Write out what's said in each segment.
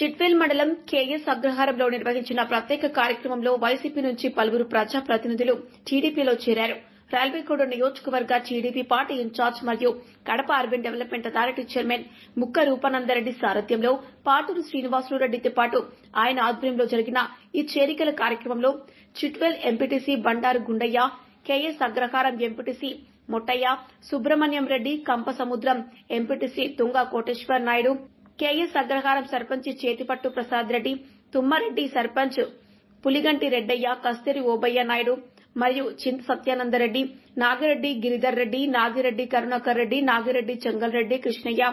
చిట్వేల్ మండలం కేఎస్ అగ్రహారంలో నిర్వహించిన ప్రత్యేక కార్యక్రమంలో వైసీపీ నుంచి పలువురు ప్రజాప్రతినిధులు టీడీపీలో చేరారు. రైల్వేకోడ నియోజకవర్గ టీడీపీ పార్టీ ఇన్ఛార్జ్ మరియు Kadapa urban development authority chairman Mukka Rupanandareddy సారథ్యంలో పాటూరు శ్రీనివాసులు రెడ్డితో పాటు ఆయన ఆధ్వర్యంలో జరిగిన ఈ చేరికల కార్యక్రమంలో Chitvel MPTC Bandaru Gundaiah KS Agraharam MPTC Mottaiah Subrahmanyam Reddy Kampasamudram MPTC Tunga Koteswar Naidu KS Agraharam sarpanch Chethipattu Prasad Reddy Thummareddy sarpanch Puliganti Reddaiah Kasturi Obaiah Naidu మరియు చింత సత్యానందరెడ్డి నాగిరెడ్డి గిరిధర్ రెడ్డి నాగిరెడ్డి కరుణాకర్ రెడ్డి నాగిరెడ్డి చెంగల్ రెడ్డి కృష్ణయ్య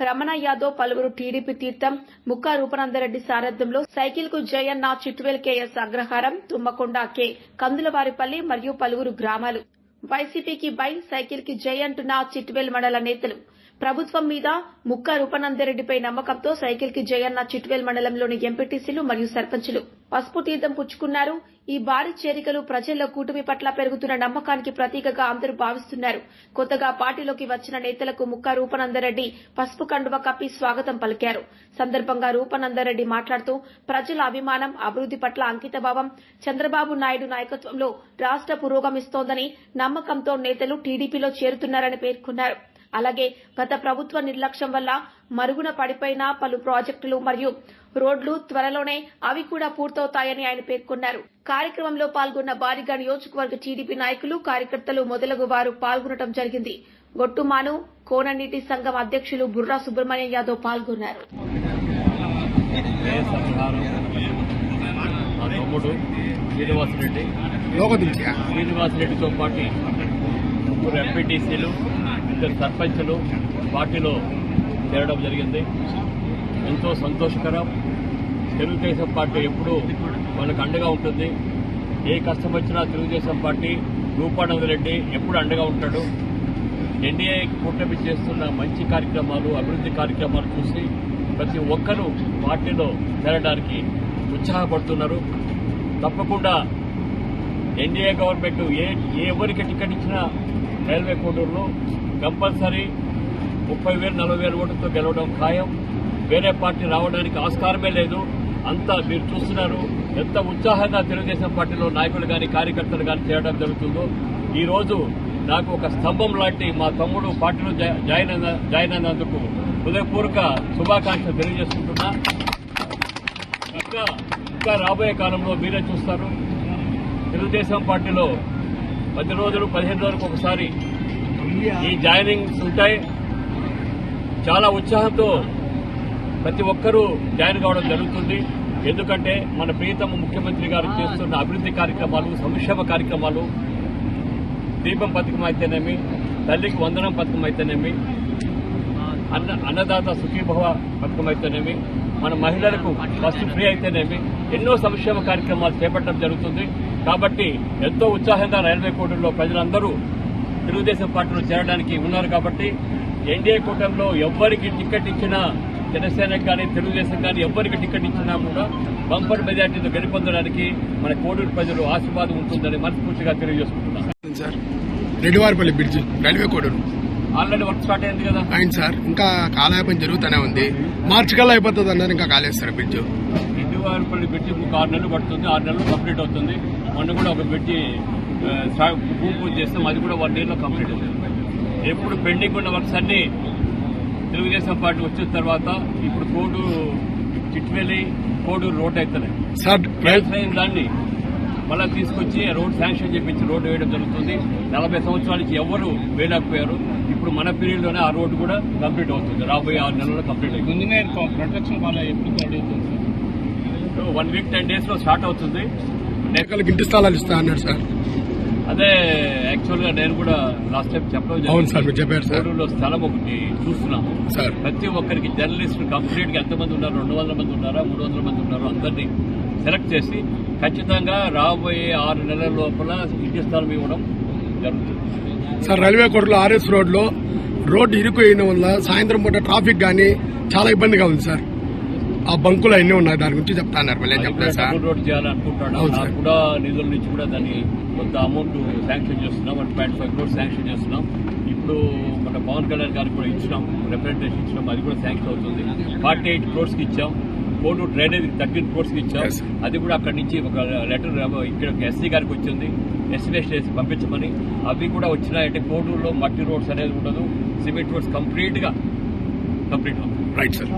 రమణ యాదవ్ పలువురు టీడీపీ తీర్థం ముక్కా రూపనందరెడ్డి సారథ్యంలో సైకిల్కు జయన్న చిట్వేల్ కేఎస్ అగ్రహారం తుమ్మకొండ కె. కందులవారిపల్లి మరియు పలువురు గ్రామాలు. వైసీపీకి by సైకిల్కి జై అంటున్న చిట్వేల్ మండల నేతలు ప్రభుత్వం మీద ముక్క రూపనందరెడ్డిపై నమ్మకంతో సైకిల్కి జయన్న చిట్వేల్ మండలంలోని ఎంపీటీసీలు మరియు సర్పంచులు పసుపు తీర్థం పుచ్చుకున్నారు. ఈ భారీ చేరికలు ప్రజల్లో కూటమి పట్ల పెరుగుతున్న నమ్మకానికి ప్రతీకగా అందరూ భావిస్తున్నారు. కొత్తగా పార్టీలోకి వచ్చిన నేతలకు ముక్క రూపనందరెడ్డి పసుపు కండువ కప్పి స్వాగతం పలికారు. సందర్భంగా రూపనందరెడ్డి మాట్లాడుతూ ప్రజల అభిమానం అభివృద్ది పట్ల అంకితభావం చంద్రబాబు నాయుడు నాయకత్వంలో రాష్ట్ర పురోగమిస్తోందని నమ్మకంతో నేతలు టీడీపీలో చేరుతున్నారని పేర్కొన్నారు. అలాగే గత ప్రభుత్వ నిర్లక్ష్యం వల్ల మరుగున పడిపోయిన పలు ప్రాజెక్టులు మరియు రోడ్లు త్వరలోనే అవి కూడా పూర్తవుతాయని ఆయన పేర్కొన్నారు. కార్యక్రమంలో పాల్గొన్న భారీగా నియోజకవర్గ టీడీపీ నాయకులు కార్యకర్తలు మొదలగు వారు పాల్గొనడం జరిగింది. గొట్టుమాను కోననీటి సంఘం అధ్యక్షులు బుర్రా సుబ్రహ్మణ్యం యాదవ్ పాల్గొన్నారు. తమ్ముడు శ్రీనివాసరెడ్డి శ్రీనివాసరెడ్డితో పాటు ముగ్గురు ఎంపీటీసీలు ఇద్దరు సర్పంచులు పార్టీలో చేరడం జరిగింది. ఎంతో సంతోషకరం. తెలుగుదేశం పార్టీ ఎప్పుడూ మనకు అండగా ఉంటుంది. ఏ కష్టం వచ్చినా తెలుగుదేశం పార్టీ రూపానంద రెడ్డి ఎప్పుడు అండగా ఉంటాడు. ఎన్డీఏ కూటమి చేస్తున్న మంచి కార్యక్రమాలు అభివృద్ధి కార్యక్రమాలు చూసి ప్రతి ఒక్కరూ పార్టీలో చేరడానికి ఉత్సాహపడుతున్నారు. తప్పకుండా ఎన్డీఏ గవర్నమెంట్ ఏ ఎవరికి టికెట్ ఇచ్చినా రైల్వే కోటూరులో కంపల్సరీ ముప్పై వేలు నలభై వేల ఓటుతో గెలవడం ఖాయం. వేరే పార్టీ రావడానికి ఆస్కారమే లేదు. అంతా మీరు చూస్తున్నారు. ఎంత ఉత్సాహంగా తెలుగుదేశం పార్టీలో నాయకులు కానీ కార్యకర్తలు కానీ చేయడం జరుగుతుందో. ఈరోజు నాకు ఒక స్తంభం లాంటి మా తమ్ముడు పార్టీలో జాయిన్ అయిన- జాయిన్ అయినందుకు హృదయపూర్వక శుభాకాంక్షలు తెలియజేసుకుంటున్నా. ఇంకా ఇంకా రాబోయే కాలంలో మీరే చూస్తారు. తెలుగుదేశం పార్టీలో పది రోజులు పదిహేను రోజులకు ఒకసారి ఈ జాయినింగ్స్ ఉంటాయి. చాలా ఉత్సాహంతో ప్రతి ఒక్కరూ జాయిన్ కావడం జరుగుతుంది. ఎందుకంటే మన ప్రియతమ ముఖ్యమంత్రి గారు చేస్తున్న అభివృద్ధి కార్యక్రమాలు సంక్షేమ కార్యక్రమాలు దీపం పథకం అయితేనేమి తల్లికి వందనం పథకం అయితేనేమి అన్న అన్నదాత సుఖీభవ పథకం అయితేనేమి మన మహిళలకు బస్సు ఫ్రీ అయితేనేమి ఎన్నో సంక్షేమ కార్యక్రమాలు చేపట్టడం జరుగుతుంది. కాబట్టి ఎంతో ఉత్సాహంగా రైల్వే కోర్టులో ప్రజలందరూ తెలుగుదేశం పార్టీలో చేరడానికి ఉన్నారు కాబట్టి ఎన్డీఏ కూటమిలో ఎవ్వరికి టికెట్ ఇచ్చినా జనసేనకు కానీ తెలుగుదేశం కానీ ఎవ్వరికి టికెట్ ఇచ్చినా కూడా బంపర్ మెజార్టీతో గెలుపొందడానికి మన కోడూరు ప్రజలు ఆశీర్వాదం ఉంటుందని మనస్ఫూర్తిగా తెలియజేసుకుంటున్నాను Reddivaripalli bridge railway Koduru. Already work start అయింది కదా? అయింది సార్. ఇంకా కాలయాపన జరుగుతూనే ఉంది. మార్చి కల్లా అయిపోతుంది అన్నారు ఇంకా కాలేదు సార్ బ్రిడ్జ్ ఎడ్డువారిపల్లి బ్రిడ్జి ఇంకొక ఆరు నెలలు పడుతుంది ఆరు నెలలు కంప్లీట్ అవుతుంది. మొన్న కూడా ఒక సా- భూమి పూజ చేస్తాం అది కూడా వన్ ఇయర్లో కంప్లీట్ అవుతుంది. ఎప్పుడు పెండింగ్ ఉన్న వర్క్స్ అన్ని తెలుగుదేశం పార్టీ వచ్చిన తర్వాత ఇప్పుడు కోడూరు చిట్వెల్లి కోడూరు రోడ్ అవుతున్నాయి దాన్ని మళ్ళీ తీసుకొచ్చి రోడ్ శాంక్షన్ చేపించి రోడ్డు వేయడం జరుగుతుంది. నలభై సంవత్సరాల నుంచి ఎవరు వేయలేకపోయారు. ఇప్పుడు మన పీరియడ్లోనే ఆ రోడ్డు కూడా కంప్లీట్ అవుతుంది. రాబోయే ఆరు నెలల్లో కంప్లీట్ అవుతుంది. ముందుగా ప్రొటెక్షన్ వాళ్ళ ఎప్పుడు అడుగుతుంది సార్? వన్ వీక్ టెన్ డేస్లో స్టార్ట్ అవుతుంది. ఇంటి స్థలాలు ఇస్తా అన్నారు సార్. అదే యాక్చువల్గా నేను కూడా లాస్ట్ టైం చెప్పారు స్థలం ఒకటి చూస్తున్నాము. సార్. ప్రతి ఒక్కరికి జర్నలిస్ట్ కంప్లీట్గా ఎంతమంది ఉన్నారు? రెండు వందల మంది ఉన్నారా? మూడు వందల మంది ఉన్నారో? అందరినీ సెలెక్ట్ చేసి ఖచ్చితంగా రాబోయే ఆరు నెలల లోపల ఇంటి స్థలం ఇవ్వడం జరుగుతుంది. సార్ రైల్వే కోడూరులో ఆర్ఎస్ రోడ్లో రోడ్డు ఇరుకు వల్ల సాయంత్రం పూట ట్రాఫిక్ గానీ చాలా ఇబ్బందిగా ఉంది సార్. ఆ బంకులు అన్నీ ఉన్నాయి. దాని గురించి చెప్తా అన్నారు. మళ్ళీ చెప్పలేదు సార్. రోడ్ చేయాలనుకుంటాడు అవును నాకు సార్. కూడా నిధుల నుంచి కూడా దాన్ని కొంత అమౌంట్ శాంక్షన్ చేస్తున్నాం. One point five crore sanction చేస్తున్నాం. ఇప్పుడు మన పవన్ కళ్యాణ్ గారికి కూడా ఇచ్చినాం. రిప్రజెంటేషన్ ఇచ్చినాం. అది కూడా శాంక్షన్ అవుతుంది. ఫార్టీ ఎయిట్ క్రోర్స్కి ఇచ్చాం. కోడూరు డ్రైనేజ్ థర్టీన్ కోర్స్ ఇచ్చాం. అది కూడా అక్కడి నుంచి ఒక లెటర్ ఇక్కడ ఎస్సీ గారికి వచ్చింది. ఎస్టిమేషన్ చేసి పంపించమని. అవి కూడా వచ్చినాయంటే కోడూరులో మట్టి రోడ్స్ అనేది ఉండదు. సిమెంట్ రోడ్స్ కంప్లీట్గా కంప్లీట్ అవుతుంది. Right sir